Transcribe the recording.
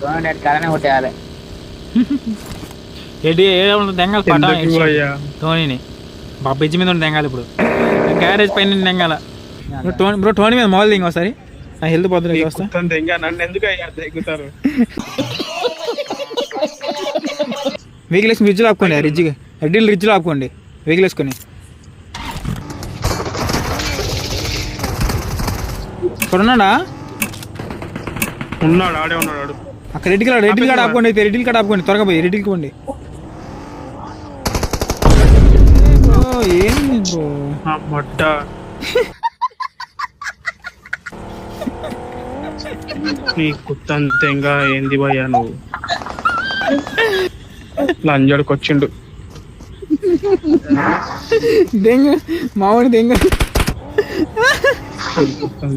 కొట్టేయాలి. ఏదో దెంగాలి ఎందుకు అయ్యా? టోనీని బాబా బ్రిడ్జ్ మీద ఉండి దెంగాలి ఇప్పుడు. గ్యారేజ్ పైన దెంగాల. టోనీ బ్రో టోనీ మీద మాల్ దింగ ఒకసారి నా హెల్త్ పోతుంది వస్తా. నన్ను ఎందుకు అయ్యా తెగుతారు వెహికల్ వేసుకుని రిడ్జ్లో ఆపుకోండి రిడ్జ్ రెడ్డిల్ రిడ్జ్లో ఆపుకోండి. వెహికల్ వేసుకొని. ఇక్కడ ఉన్నాడా? ఉన్నాడు ఆడే ఉన్నాడు అక్కడ రెడ్డి కాడ రెడ్డి కాడ ఆపుకోండి అయితే రెడ్డి కాడ ఆపుకోండి త్వరగా పోయి రెడ్డికి పోండి. ఏంది బ్రో? మొట్ట. నీ కుత్తం తెంగా ఏంది భయ్యా నువ్వు? లంజడికి వచ్చిండు దెంగ మామిడి దెంగ. కుత్తం